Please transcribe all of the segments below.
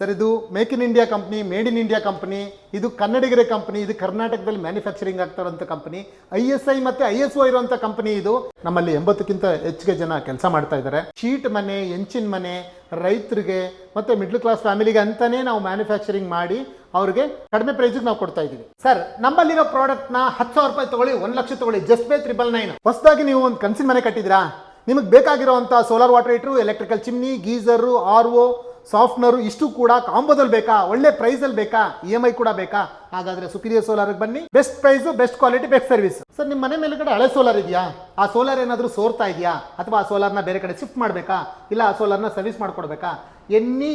Sir ಇದು make in India company made in India company ಇದು ಕನ್ನಡಿಗರ ಕಂಪನಿ ಇದು ಕರ್ನಾಟಕದಲ್ಲಿ ಮ್ಯಾನುಫ್ಯಾಕ್ಚರಿಂಗ್ ಆಗ್ತಾ ಕಂಪ್ನಿ ಐ ಎಸ್ ಐ ಮತ್ತೆ ಐ ಎಸ್ ಒ ಇರುವಂಥ ಕಂಪ್ನಿ ಇದು. ನಮ್ಮಲ್ಲಿ ಎಂಬತ್ತಕ್ಕಿಂತ ಹೆಚ್ಚಿಗೆ ಜನ ಕೆಲಸ ಮಾಡ್ತಾ ಇದ್ದಾರೆ. ಶೀಟ್ ಮನೆ ಹೆಂಚಿನ ಮನೆ, ರೈತರಿಗೆ ಮತ್ತೆ ಮಿಡ್ಲ್ ಕ್ಲಾಸ್ ಫ್ಯಾಮಿಲಿಗೆ ಅಂತಾನೆ ನಾವು ಮ್ಯಾನುಫ್ಯಾಕ್ಚರಿಂಗ್ ಮಾಡಿ ಅವ್ರಿಗೆ ಕಡಿಮೆ ಪ್ರೈಸ್ಗೆ ನಾವು ಕೊಡ್ತಾ ಇದ್ದೀವಿ. ಸರ್ ನಮ್ಮಲ್ಲಿರೋ ಪ್ರಾಡಕ್ಟ್ನ ಹತ್ತು ಸಾವಿರ ರೂಪಾಯಿ ತಗೊಳ್ಳಿ, ಒಂದು ಲಕ್ಷ ತಗೊಳ್ಳಿ ಜಸ್ಟ್ ಬೇ ತ್ರಿಬಲ್ ನೈನ್ ಹೊಸದಾಗಿ ನೀವು ಒಂದು ಕನ್ಸಿನ್ ಮನೆ ಕಟ್ಟಿದ್ರಾ ನಿಮಗೆ ಬೇಕಾಗಿರೋವಂಥ solar water heater electrical chimney geyser R O softener ಇಷ್ಟು ಕೂಡ ಕಾಂಬೋದಲ್ಲಿ ಬೇಕಾ? ಒಳ್ಳೆ ಪ್ರೈಸಲ್ಲಿ ಬೇಕಾ? ಇ ಎಂ ಐ ಕೂಡ ಬೇಕಾ? ಹಾಗಾದ್ರೆ ಸುಪೀರಿಯರ್ ಸೋಲಾರ್ಗೆ ಬನ್ನಿ. Best price best quality best service sir ನಿಮ್ಮ ಮನೆ ಮೇಲ್ಗಡೆ ಹಳೆ ಸೋಲಾರ್ ಇದೆಯಾ? ಆ ಸೋಲಾರ್ ಏನಾದರೂ ಸೋರ್ತಾ ಇದೆಯಾ? ಅಥವಾ ಆ ಸೋಲಾರ್ನ ಬೇರೆ ಕಡೆ ಶಿಫ್ಟ್ ಮಾಡಬೇಕಾ? ಇಲ್ಲ ಆ ಸೋಲಾರ್ನ ಸರ್ವಿಸ್ ಮಾಡಿಕೊಡ್ಬೇಕಾ? ಎನ್ನಿ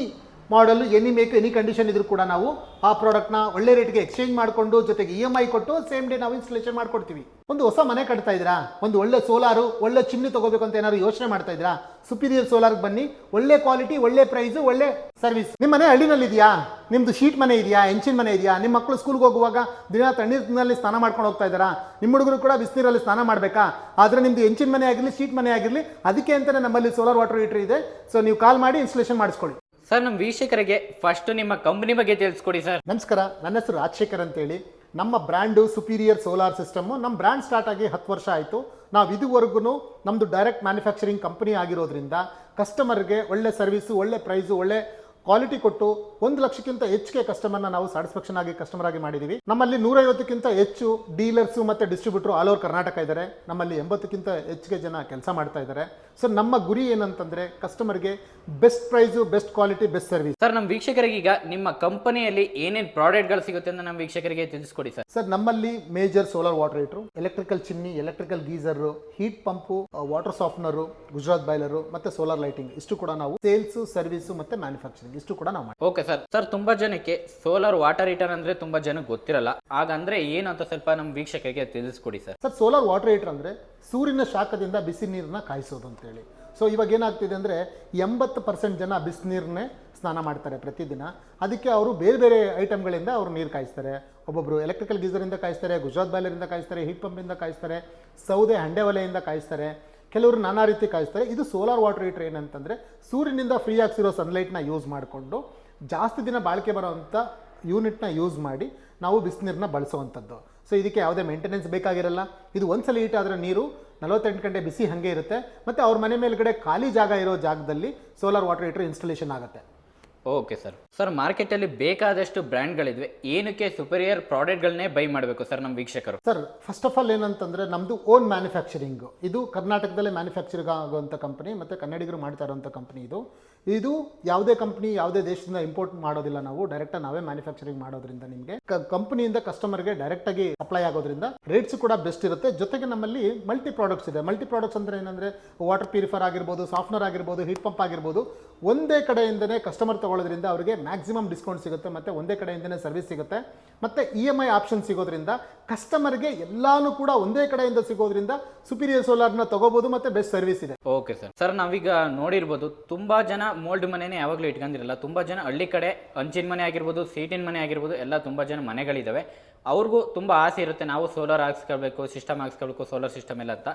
ಮಾಡಲು ಎನಿ ಮೇಕ್ ಎನಿ ಕಂಡೀಷನ್ ಇದ್ರೂ ಕೂಡ ನಾವು ಆ ಪ್ರಾಡಕ್ಟ್ನ ಒಳ್ಳೆ ರೇಟ್ಗೆ ಎಕ್ಸ್ಚೇಂಜ್ ಮಾಡಿಕೊಂಡು ಜೊತೆಗೆ ಇ ಎಂ ಐ ಕೊಟ್ಟು ಸೇಮ್ ಡೇ ನಾವು ಇನ್ಸ್ಟಾಲೇಷನ್ ಮಾಡ್ಕೊಡ್ತೀವಿ. ಒಂದು ಹೊಸ ಮನೆ ಕಟ್ತಾ ಇದ್ದೀರಾ? ಒಂದು ಒಳ್ಳೆ ಸೋಲಾರು ಒಳ್ಳೆ ಚಿಮ್ನಿ ತಗೋಬೇಕು ಅಂತ ಏನಾದ್ರು ಯೋಚನೆ ಮಾಡ್ತಾ ಇದ್ದೀರಾ? ಸುಪೀರಿಯರ್ ಸೋಲಾರ್ಗೆ ಬನ್ನಿ. ಒಳ್ಳೆ ಕ್ವಾಲಿಟಿ ಒಳ್ಳೆ ಪ್ರೈಸು ಒಳ್ಳೆ ಸರ್ವಿಸ್ ನಿಮ್ಮ ಮನೆ ಹಳ್ಳಿನಲ್ಲಿ ಇದೆಯಾ? ನಿಮ್ದು ಶೀಟ್ ಮನೆ ಇದೆಯಾ? ಎಂಚಿನ ಮನೆ ಇದೆಯಾ? ನಿಮ್ಮ ಮಕ್ಕಳು ಸ್ಕೂಲ್ಗೆ ಹೋಗುವಾಗ ದಿನ ತಣ್ಣೀರಿನಲ್ಲಿ ಸ್ನಾನ ಮಾಡ್ಕೊಂಡು ಹೋಗ್ತಾ ಇದ್ದಾರಾ? ನಿಮ್ಮ ಹುಡುಗರು ಕೂಡ ಬಿಸಿನೀರಲ್ಲಿ ಸ್ನಾನ ಮಾಡಬೇಕಾ? ಆದರೆ ನಿಮ್ದು ಎಂಚಿನ ಮನೆ ಆಗಿರಲಿ ಶೀಟ್ ಮನೆ ಆಗಿರಲಿ, ಅದಕ್ಕೆ ಅಂತಲೇ ನಮ್ಮಲ್ಲಿ ಸೋಲಾರ್ ವಾಟರ್ ಹೀಟರ್ ಇದೆ. ಸೊ ನೀವು ಕಾಲ್ ಮಾಡಿ ಇನ್ಸ್ಟಾಲೇಷನ್ ಮಾಡಿಸ್ಕೊಳ್ಳಿ. ಸರ್ ನಮ್ಮ ವೀಕ್ಷಕರಿಗೆ ಫಸ್ಟ್ ನಿಮ್ಮ ಕಂಪನಿ ಬಗ್ಗೆ ತಿಳಿಸ್ಕೊಡಿ ಸರ್. ನಮಸ್ಕಾರ, ನನ್ನ ಹೆಸರು ರಾಜಶೇಖರ್ ಅಂತೇಳಿ. ನಮ್ಮ ಬ್ರ್ಯಾಂಡು ಸುಪೀರಿಯರ್ ಸೋಲಾರ್ ಸಿಸ್ಟಮ್ ನಮ್ಮ ಬ್ರ್ಯಾಂಡ್ ಸ್ಟಾರ್ಟ್ ಆಗಿ ಹತ್ತು ವರ್ಷ ಆಯಿತು. ನಾವು ಇದುವರೆಗೂ ನಮ್ಮದು ಡೈರೆಕ್ಟ್ ಮ್ಯಾನುಫ್ಯಾಕ್ಚರಿಂಗ್ ಕಂಪನಿ ಆಗಿರೋದ್ರಿಂದ ಕಸ್ಟಮರ್ಗೆ ಒಳ್ಳೆ ಸರ್ವಿಸು ಒಳ್ಳೆ ಪ್ರೈಸು ಒಳ್ಳೆ ಕ್ವಾಲಿಟಿ ಕೊಟ್ಟು ಒಂದು ಲಕ್ಷಕ್ಕಿಂತ ಹೆಚ್ಚಿಗೆ ಕಸ್ಟಮರ್ನ ನಾವು ಸ್ಯಾಟಿಸ್ಫ್ಯಾಕ್ಷನ್ ಆಗಿ ಕಸ್ಟಮರ್ ಆಗಿ ಮಾಡಿದ್ದೀವಿ ನಮ್ಮಲ್ಲಿ ನೂರೈವತ್ತಕ್ಕಿಂತ ಹೆಚ್ಚು ಡೀಲರ್ಸು ಮತ್ತು ಡಿಸ್ಟ್ರಿಬ್ಯೂಟರ್ ಆಲ್ ಓವರ್ ಕರ್ನಾಟಕ ಇದ್ದಾರೆ ನಮ್ಮಲ್ಲಿ ಎಂಬತ್ತಕ್ಕಿಂತ ಹೆಚ್ಚಿಗೆ ಜನ ಕೆಲಸ ಮಾಡ್ತಾ ಇದ್ದಾರೆ ಸೊ ನಮ್ಮ ಗುರಿ ಏನಂತಂದರೆ ಕಸ್ಟಮರ್ಗೆ best price best quality best service sir ನಮ್ಮ ವೀಕ್ಷಕರಿಗೆ ಈಗ ನಿಮ್ಮ ಕಂಪನಿಯಲ್ಲಿ ಏನೇನು ಪ್ರಾಡಕ್ಟ್ಗಳು ಸಿಗುತ್ತೆ ಅಂತ ನಮ್ಮ ವೀಕ್ಷಕರಿಗೆ ತಿಳಿಸ್ಕೊಡಿ ಸರ್ ಸರ್ ನಮ್ಮಲ್ಲಿ major solar water heater electrical chimney electrical geyser heat pump water softener Gujarat boiler ಮತ್ತೆ ಸೋಲಾರ್ ಲೈಟಿಂಗ್ ಇಷ್ಟು ಕೂಡ ನಾವು ಸೇಲ್ಸ್ ಸರ್ವಿಸ್ ಮತ್ತೆ ಮ್ಯಾನುಫ್ಯಾಕ್ಚರಿಂಗ್ ಇಷ್ಟು ಕೂಡ ನಾವು ಮಾಡಿ ಓಕೆ ಸರ್ ಸರ್ ತುಂಬಾ ಜನಕ್ಕೆ ಸೋಲಾರ್ ವಾಟರ್ ಹೀಟರ್ ಅಂದ್ರೆ ತುಂಬಾ ಜನಕ್ಕೆ ಗೊತ್ತಿರಲ್ಲ. ಹಾಗಂದ್ರೆ ಏನು ಅಂತ ಸ್ವಲ್ಪ ನಮ್ಮ ವೀಕ್ಷಕರಿಗೆ ತಿಳಿಸ್ಕೊಡಿ sir sir solar water heater ಅಂದ್ರೆ ಸೂರ್ಯನ ಶಾಖದಿಂದ ಬಿಸಿ ನೀರನ್ನ ಕಾಯಿಸೋದು ಅಂತೇಳಿ ಸೊ ಇವಾಗ ಏನಾಗ್ತಿದೆ ಅಂದರೆ ಎಂಬತ್ತು ಪರ್ಸೆಂಟ್ ಜನ ಬಿಸಿನೀರನ್ನೇ ಸ್ನಾನ ಮಾಡ್ತಾರೆ ಪ್ರತಿದಿನ. ಅದಕ್ಕೆ ಅವರು ಬೇರೆ ಬೇರೆ ಐಟಮ್ಗಳಿಂದ ಅವರು ನೀರು ಕಾಯಿಸ್ತಾರೆ. ಒಬ್ಬೊಬ್ಬರು ಎಲೆಕ್ಟ್ರಿಕಲ್ ಗೀಸರಿಂದ ಕಾಯಿಸ್ತಾರೆ, ಗುಜರಾತ್ ಬಾಯ್ಲರಿಂದ ಕಾಯಿಸ್ತಾರೆ ಹೀಟ್ ಪಂಪಿಂದ ಕಾಯಿಸ್ತಾರೆ, ಸೌದೆ ಹಂಡೆ ಒಲೆಯಿಂದ ಕಾಯಿಸ್ತಾರೆ. ಕೆಲವರು ನಾನಾ ರೀತಿ ಕಾಯಿಸ್ತಾರೆ. ಇದು ಸೋಲಾರ್ ವಾಟರ್ ಹೀಟರ್ ಏನಂತಂದರೆ ಸೂರ್ಯನಿಂದ ಫ್ರೀ ಆಗ್ಸಿರೋ ಸನ್ಲೈಟ್ನ ಯೂಸ್ ಮಾಡಿಕೊಂಡು ಜಾಸ್ತಿ ದಿನ ಬಾಳಿಕೆ ಬರೋವಂಥ ಯೂನಿಟ್ನ ಯೂಸ್ ಮಾಡಿ ನಾವು ಬಿಸಿನೀರನ್ನ ಬಳಸುವಂಥದ್ದು. ಸೊ ಇದಕ್ಕೆ ಯಾವುದೇ ಮೇಂಟೆನೆನ್ಸ್ ಬೇಕಾಗಿರಲ್ಲ. ಇದು ಒಂದ್ಸಲ ಹೀಟ್ ಆದರೆ ನೀರು ನಲವತ್ತೆಂಟು ಗಂಟೆ ಬಿಸಿ ಹಾಗೆ ಇರುತ್ತೆ. ಮತ್ತು ಅವ್ರ ಮನೆ ಮೇಲ್ಗಡೆ ಖಾಲಿ ಜಾಗ ಇರೋ ಜಾಗದಲ್ಲಿ ಸೋಲಾರ್ ವಾಟರ್ ಹೀಟರ್ ಇನ್ಸ್ಟಾಲೇಷನ್ ಆಗುತ್ತೆ. ಓಕೆ ಸರ್ ಸರ್ ಮಾರ್ಕೆಟಲ್ಲಿ ಬೇಕಾದಷ್ಟು ಬ್ರ್ಯಾಂಡ್ಗಳಿದ್ವೆ ಏನಕ್ಕೆ ಸುಪೀರಿಯರ್ ಪ್ರಾಡಕ್ಟ್ಗಳನ್ನೇ ಬೈ ಮಾಡಬೇಕು ಸರ್ ನಮ್ಮ ವೀಕ್ಷಕರು? ಸರ್ ಫಸ್ಟ್ ಆಫ್ ಆಲ್ ಏನಂತಂದರೆ ನಮ್ಮದು ಓನ್ ಮ್ಯಾನುಫ್ಯಾಕ್ಚರಿಂಗ್ ಇದು ಕರ್ನಾಟಕದಲ್ಲೇ ಮ್ಯಾನುಫ್ಯಾಕ್ಚರಿಂಗ್ ಆಗುವಂಥ ಕಂಪನಿ ಮತ್ತು ಕನ್ನಡಿಗರು ಮಾಡ್ತಾ ಇರೋವಂಥ ಕಂಪನಿ ಇದು. ಇದು ಯಾವುದೇ ಕಂಪನಿ, ಯಾವುದೇ ದೇಶದಿಂದ ಇಂಪೋರ್ಟ್ ಮಾಡೋದಿಲ್ಲ ನಾವು. ಡೈರೆಕ್ಟಾಗಿ ನಾವೇ ಮ್ಯಾನುಫ್ಯಾಕ್ಚರಿಂಗ್ ಮಾಡೋದ್ರಿಂದ ನಿಮಗೆ. ಕಂಪನಿಯಿಂದ ಕಸ್ಟಮರ್ಗೆ ಡೈರೆಕ್ಟಾಗಿ ಸಪ್ಲೈ ಆಗೋದ್ರಿಂದ ರೇಟ್ಸ್ ಕೂಡ ಬೆಸ್ಟ್ ಇರುತ್ತೆ. ಜೊತೆಗೆ ನಮ್ಮಲ್ಲಿ ಮಲ್ಟಿ ಪ್ರಾಡಕ್ಟ್ಸ್ ಇದೆ. ಮಲ್ಟಿ ಪ್ರಾಡಕ್ಟ್ಸ್ ಅಂದರೆ ಏನಂದರೆ ವಾಟರ್ ಪ್ಯೂರಿಫರ್ ಆಗಿರ್ಬೋದು ಸಾಫ್ಟ್ನರ್ ಆಗಿರ್ಬೋದು ಹೀಟ್ ಪಂಪ್ ಆಗಿರ್ಬೋದು. ಒಂದೇ ಕಡೆಯಿಂದನೇ ಕಸ್ಟಮರ್ ತಗೊಳ್ಳೋದ್ರಿಂದ ಅವರಿಗೆ ಮ್ಯಾಕ್ಸಿಮಮ್ ಡಿಸ್ಕೌಂಟ್ ಸಿಗುತ್ತೆ ಮತ್ತು ಒಂದೇ ಕಡೆಯಿಂದನೇ ಸರ್ವಿಸ್ ಸಿಗುತ್ತೆ. ಮತ್ತು ಇ ಎಂ ಐ ಆಪ್ಷನ್ ಸಿಗೋದ್ರಿಂದ ಕಸ್ಟಮರ್ಗೆ ಎಲ್ಲಾನು ಕೂಡ ಒಂದೇ ಕಡೆಯಿಂದ ಸಿಗೋದ್ರಿಂದ ಸುಪೀರಿಯರ್ ಸೋಲಾರ್ನ ತಗೋಬೋದು ಮತ್ತು ಬೆಸ್ಟ್ ಸರ್ವಿಸ್ ಇದೆ. ಓಕೆ ಸರ್ ಸರ್ ನಾವೀಗ ನೋಡಿರ್ಬೋದು ತುಂಬಾ ಜನ ಮೋಲ್ಡ್ ಮನೆನೇ ಯಾವಾಗಲೂ ಇಟ್ಕೊಂಡಿರಲ್ಲ. ತುಂಬ ಜನ ಹಳ್ಳಿ ಕಡೆ ಹಂಚಿನ ಮನೆ ಆಗಿರ್ಬೋದು, ಸೀಟಿನ ಮನೆ ಆಗಿರ್ಬೋದು, ಎಲ್ಲ ತುಂಬ ಜನ ಮನೆಗಳಿದ್ದಾವೆ ಅವ್ರಿಗೂ ತುಂಬ ಆಸೆ ಇರುತ್ತೆ, ನಾವು ಸೋಲಾರ್ ಹಾಕ್ಸ್ಕೊಳ್ಬೇಕು ಸಿಸ್ಟಮ್ ಹಾಕ್ಸ್ಕೊಳ್ಬೇಕು ಸೋಲಾರ್ ಸಿಸ್ಟಮ್ ಎಲ್ಲ ಅಂತ.